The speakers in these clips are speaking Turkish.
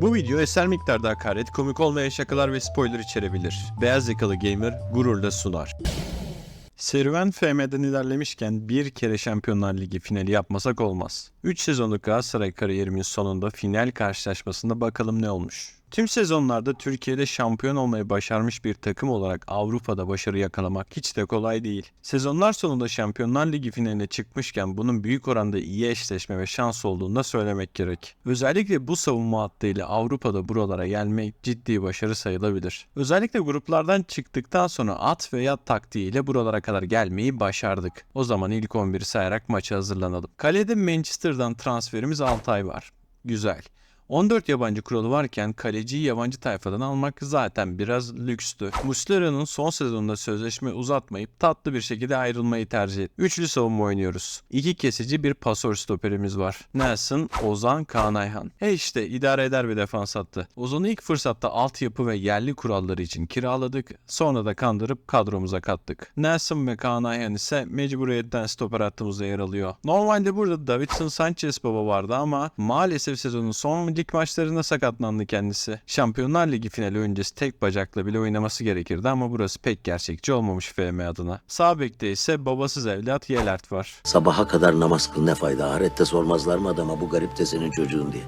Bu video eser miktarda hakaret, komik olmayan şakalar ve spoiler içerebilir. Beyaz yakalı gamer gururla sunar. Serüven FM'den ilerlemişken bir kere Şampiyonlar Ligi finali yapmasak olmaz. 3 sezonluk Galatasaray kariyerimin sonunda final karşılaşmasında bakalım ne olmuş. Tüm sezonlarda Türkiye'de şampiyon olmayı başarmış bir takım olarak Avrupa'da başarı yakalamak hiç de kolay değil. Sezonlar sonunda Şampiyonlar Ligi finaline çıkmışken bunun büyük oranda iyi eşleşme ve şans olduğunu da söylemek gerek. Özellikle bu savunma hattıyla Avrupa'da buralara gelmek ciddi başarı sayılabilir. Özellikle gruplardan çıktıktan sonra at ve yat taktiğiyle buralara kadar gelmeyi başardık. O zaman ilk 11'i sayarak maça hazırlanalım. Kalede Manchester'dan transferimiz Altay var. Güzel. 14 yabancı kuralı varken kaleciyi yabancı tayfadan almak zaten biraz lükstü. Muslera'nın son sezonunda sözleşme uzatmayıp tatlı bir şekilde ayrılmayı tercih etti. Üçlü savunma oynuyoruz. İki kesici bir pasör stoperimiz var. Nelson, Ozan, Kaan Ayhan. E işte idare eder bir defans hattı. Ozan'ı ilk fırsatta altyapı ve yerli kuralları için kiraladık. Sonra da kandırıp kadromuza kattık. Nelson ve Kaan Ayhan ise mecburiyetten stoper hattımızda yer alıyor. Normalde burada Davidson Sanchez baba vardı ama maalesef sezonun son lig maçlarında sakatlandı kendisi. Şampiyonlar Ligi finali öncesi tek bacakla bile oynaması gerekirdi ama burası pek gerçekçi olmamış FM adına. Sağ bekte ise babasız evlat Yelert var. Sabaha kadar namaz kıl ne fayda? Ahirette sormazlar mı adama bu garip de senin çocuğun diye.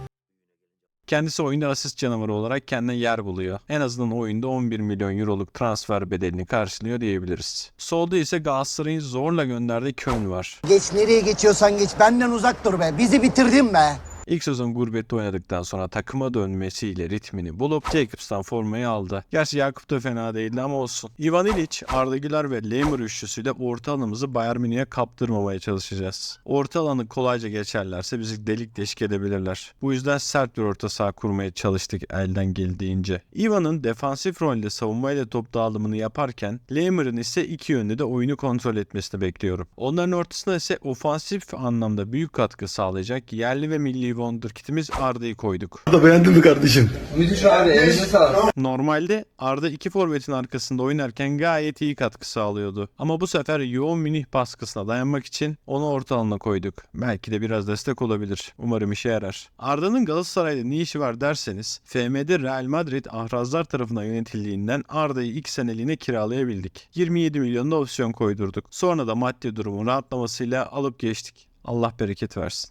Kendisi oyunda asist canavarı olarak kendine yer buluyor. En azından oyunda 11 milyon euroluk transfer bedelini karşılıyor diyebiliriz. Solda ise Galatasaray'ın zorla gönderdiği Köln var. Geç nereye geçiyorsan geç benden uzak dur be. Bizi bitirdin be. İlk sezon gurbette oynadıktan sonra takıma dönmesiyle ritmini bulup Jacobs'tan formayı aldı. Gerçi Yakup da fena değildi ama olsun. Ivan Ilic, Arda Güler ve Lemur üçlüsüyle orta alanımızı Bayern Münih'e kaptırmamaya çalışacağız. Orta alanı kolayca geçerlerse bizi delik deşik edebilirler. Bu yüzden sert bir orta saha kurmaya çalıştık elden geldiğince. Ivan'ın defansif rolde savunmayla top dağılımını yaparken Lemur'un ise iki yönlü de oyunu kontrol etmesini bekliyorum. Onların ortasına ise ofansif anlamda büyük katkı sağlayacak yerli ve milli wonderkid'imiz Arda'yı koyduk. da beğendin mi kardeşim? Müthiş abi elinize sağlık. Normalde Arda iki forvetin arkasında oynarken gayet iyi katkı sağlıyordu. Ama bu sefer yoğun Münih baskısına dayanmak için onu orta alana koyduk. Belki de biraz destek olabilir. Umarım işe yarar. Arda'nın Galatasaray'da ne işi var derseniz FM'de Real Madrid ahrazlar tarafından yönetildiğinden Arda'yı ilk seneliğine kiralayabildik. 27 milyonda opsiyon koydurduk. Sonra da maddi durumun rahatlamasıyla alıp geçtik. Allah bereket versin.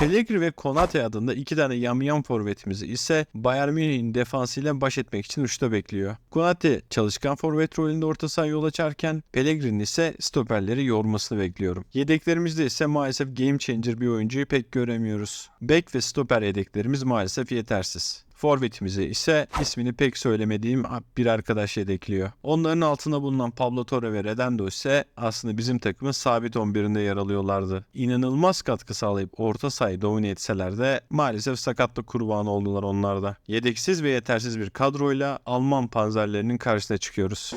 Pellegrini ve Konate adında iki tane yamyam forvetimizi ise Bayern Münih'in defansıyla baş etmek için uçta bekliyor. Konate çalışkan forvet rolünde orta saha yol açarken Pellegrini ise stoperleri yormasını bekliyorum. Yedeklerimizde ise maalesef game changer bir oyuncuyu pek göremiyoruz. Bek ve stoper yedeklerimiz maalesef yetersiz. Forvetimize ise ismini pek söylemediğim bir arkadaş yedekliyor. Onların altında bulunan Pablo Torre ve Redondo ise aslında bizim takımın sabit 11'inde yer alıyorlardı. İnanılmaz katkı sağlayıp orta sahayı domine etseler de maalesef sakatlık kurbanı oldular onlarda. Yedeksiz ve yetersiz bir kadroyla Alman panzerlerinin karşısına çıkıyoruz.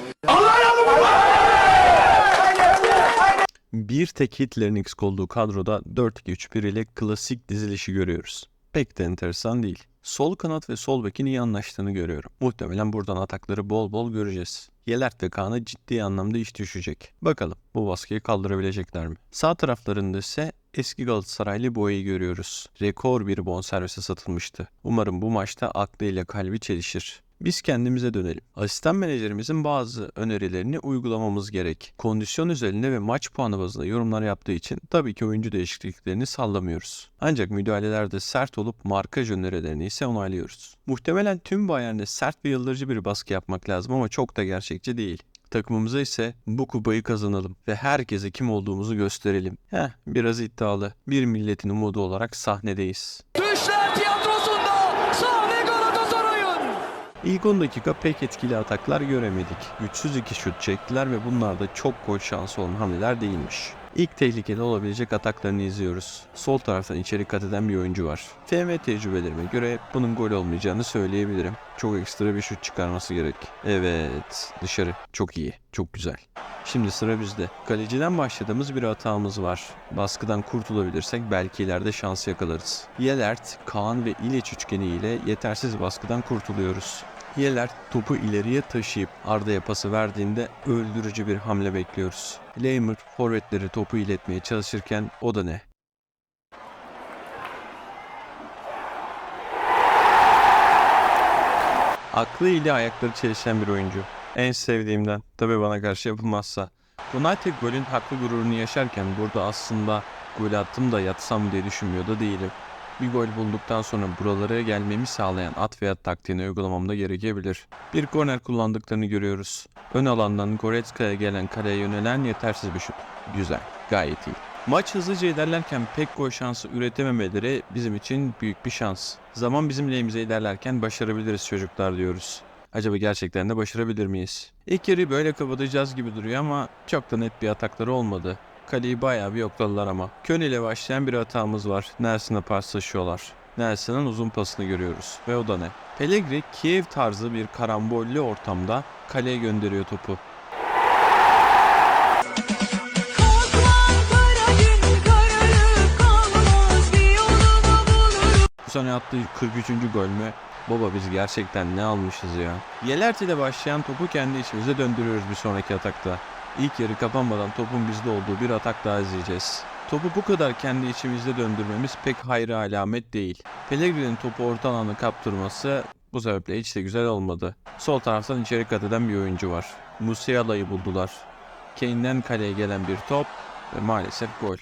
Bir tek Hitler'in eksik olduğu kadroda 4-2-3-1 ile klasik dizilişi görüyoruz. Pek de enteresan değil. Sol kanat ve sol bekin iyi anlaştığını görüyorum. Muhtemelen buradan atakları bol bol göreceğiz. Yelert ve Kaan'a ciddi anlamda iş düşecek. Bakalım bu baskıyı kaldırabilecekler mi? Sağ taraflarında ise eski Galatasaraylı Boya'yı görüyoruz. Rekor bir bonservise satılmıştı. Umarım bu maçta aklıyla kalbi çelişir. Biz kendimize dönelim. Asistan menajerimizin bazı önerilerini uygulamamız gerek. Kondisyon üzerinde ve maç puanı bazında yorumlar yaptığı için tabii ki oyuncu değişikliklerini sallamıyoruz. Ancak müdahalelerde sert olup markaj önerilerini ise onaylıyoruz. Muhtemelen tüm Bayern'de sert ve yıldırıcı bir baskı yapmak lazım ama çok da gerçekçi değil. Takımımıza ise bu kupayı kazanalım ve herkese kim olduğumuzu gösterelim. Heh, biraz iddialı. Bir milletin umudu olarak sahnedeyiz. İlk 10 dakika pek etkili ataklar göremedik. Güçsüz iki şut çektiler ve bunlar da çok gol şansı olan hamleler değilmiş. İlk tehlikeli olabilecek ataklarını izliyoruz. Sol taraftan içeri kat eden bir oyuncu var. FM tecrübelerime göre bunun gol olmayacağını söyleyebilirim. Çok ekstra bir şut çıkarması gerek. Evet, dışarı. Çok iyi, çok güzel. Şimdi sıra bizde. Kaleciden başladığımız bir hatamız var. Baskıdan kurtulabilirsek belki ileride şans yakalarız. Yelert, Kaan ve İleç üçgeni ile yetersiz baskıdan kurtuluyoruz. Yelert topu ileriye taşıyıp Arda'ya pası verdiğinde öldürücü bir hamle bekliyoruz. Leymer forvetleri topu iletmeye çalışırken o da ne? Aklı ile ayakları çelişen bir oyuncu. En sevdiğimden. Tabii bana karşı yapılmazsa. United golün haklı gururunu yaşarken burada aslında gol attım da yatsam diye düşünmüyor da değilim. Bir gol bulduktan sonra buralara gelmemi sağlayan at ve yat taktiğini uygulamam da gerekebilir. Bir korner kullandıklarını görüyoruz. Ön alandan Goretzka'ya gelen kaleye yönelen yetersiz bir şut. Güzel, gayet iyi. Maç hızlıca ilerlerken pek gol şansı üretememeleri bizim için büyük bir şans. Zaman bizim lehimize ilerlerken başarabiliriz çocuklar diyoruz. Acaba gerçekten de başarabilir miyiz? İlk yarıyı böyle kapatacağız gibi duruyor ama çok da net bir atakları olmadı. Kaleyi bayağı bir yokladılar ama. Kön ile başlayan bir hatamız var. Nelson'a paslaşıyorlar. Nelson'ın uzun pasını görüyoruz. Ve o da ne? Pellegrini Kiev tarzı bir karambollü ortamda kaleye gönderiyor topu. Bu sene attığı 43. gol mü? Baba biz gerçekten ne almışız ya. Yelert ile başlayan topu kendi içimize döndürüyoruz bir sonraki atakta. İlk yarı kapanmadan topun bizde olduğu bir atak daha izleyeceğiz. Topu bu kadar kendi içimizde döndürmemiz pek hayra alamet değil. Pellegrini'nin topu orta alana kaptırması bu sebeple hiç de güzel olmadı. Sol taraftan içeri kat eden bir oyuncu var. Musiala'yı buldular. Kane'den kaleye gelen bir top ve maalesef gol.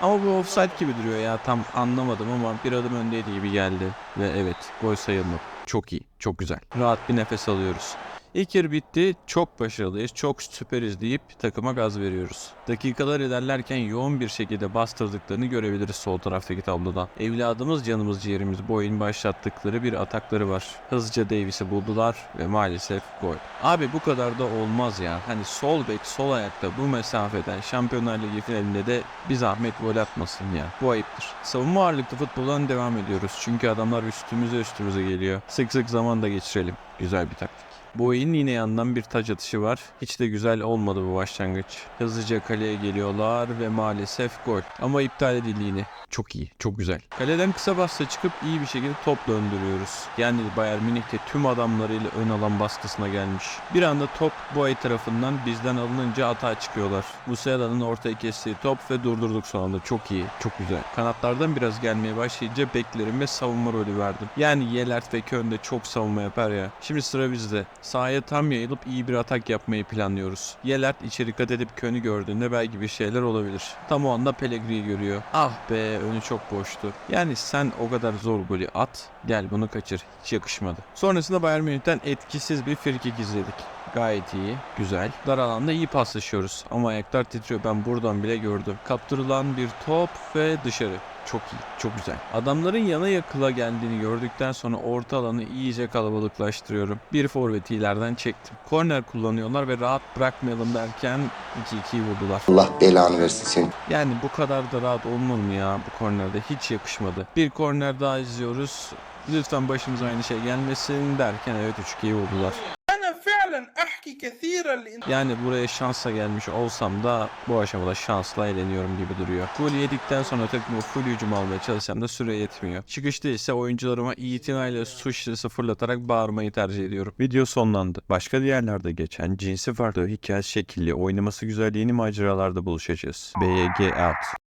Ama bu offside gibi duruyor ya tam anlamadım ama bir adım öndeydi gibi geldi. Ve evet gol sayılmadı. Çok iyi, çok güzel. Rahat bir nefes alıyoruz. İlk yarı bitti. Çok başarılıyız, çok süperiz deyip takıma gaz veriyoruz. Dakikalar ilerlerken yoğun bir şekilde bastırdıklarını görebiliriz sol taraftaki tablodan. Evladımız canımız ciğerimiz bu oyun başlattıkları bir atakları var. Hızlıca Davis'i buldular ve maalesef gol. Abi bu kadar da olmaz ya. Hani sol bek sol ayakta bu mesafeden Şampiyonlar Ligi finalinde de bir zahmet gol atmasın ya. Bu ayıptır. Savunma ağırlıklı futboldan devam ediyoruz. Çünkü adamlar üstümüze üstümüze geliyor. Sık sık zaman da geçirelim. Güzel bir taktik. Bu oyunun yine yandan bir taç atışı var. Hiç de güzel olmadı bu başlangıç. Hızlıca kaleye geliyorlar ve maalesef gol. Ama iptal edildi yine. Çok iyi, çok güzel. Kaleden kısa basla çıkıp iyi bir şekilde top döndürüyoruz. Yani Bayern Münih'te tüm adamlarıyla ön alan baskısına gelmiş. Bir anda top bu ay tarafından bizden alınınca atağa çıkıyorlar. Musiala'nın ortaya kestiği top ve durdurduk son anda. Çok iyi, çok güzel. Kanatlardan biraz gelmeye başlayınca beklerim ve savunma rolü verdim. Yani Yelert ve de çok savunma yapar ya. Şimdi sıra bizde. Sahaya tam yayılıp iyi bir atak yapmayı planlıyoruz. Yelert içeri kat edip Kön'ü gördüğünde belki bir şeyler olabilir. Tam o anda Pellegrini görüyor. Ah be önü çok boştu. Yani sen o kadar zor golü at. Gel bunu kaçır. Hiç yakışmadı. Sonrasında Bayern Münih'ten etkisiz bir frikik izledik. Gayet iyi, güzel. Dar alanda iyi paslaşıyoruz ama ayaklar titriyor ben buradan bile gördüm. Kaptırılan bir top ve dışarı. Çok iyi, çok güzel. Adamların yana yakıla geldiğini gördükten sonra orta alanı iyice kalabalıklaştırıyorum. Bir forveti ileriden çektim. Korner kullanıyorlar ve rahat bırakmayalım derken 2-2'yi vurdular. Allah belanı versin seni. Yani bu kadar da rahat olunur mu ya bu kornerde? Hiç yakışmadı. Bir korner daha izliyoruz. Lütfen başımıza aynı şey gelmesin derken evet 3-2'yi vurdular. Yani buraya şansla gelmiş olsam da bu aşamada şansla eğleniyorum gibi duruyor. Gol yedikten sonra takımı full hücum almaya çalışsam da süre yetmiyor. Çıkışta ise oyuncularıma itinayla suç şişesi fırlatarak bağırmayı tercih ediyorum. Video sonlandı. Başka diğerlerde geçen cinsi farklı hikaye şekilli oynaması güzel yeni maceralarda buluşacağız. BYG out.